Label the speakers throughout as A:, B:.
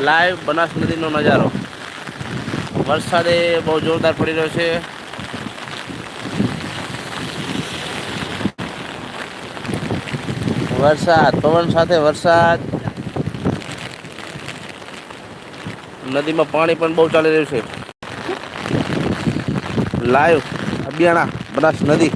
A: Live Banas નદીનો નજારો. વરસાદે બહુ જોરદાર પડી રહ્યો છે. વરસાદ, પવન સાથે વરસાદ. નદીમાં પાણી પણ બહુ ચાલી રહ્યું છે. લાઈવ અબિયાણા બનાસ નદી.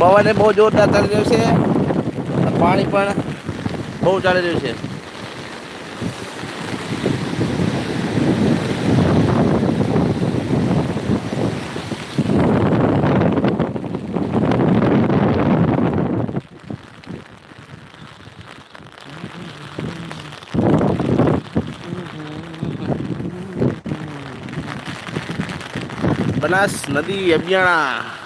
A: પવન બહુ જોરદાર ચાલી રહ્યું છે. પાણી પણ બહુ ચાલી રહ્યું છે. બનાસ નદી અબિયાણા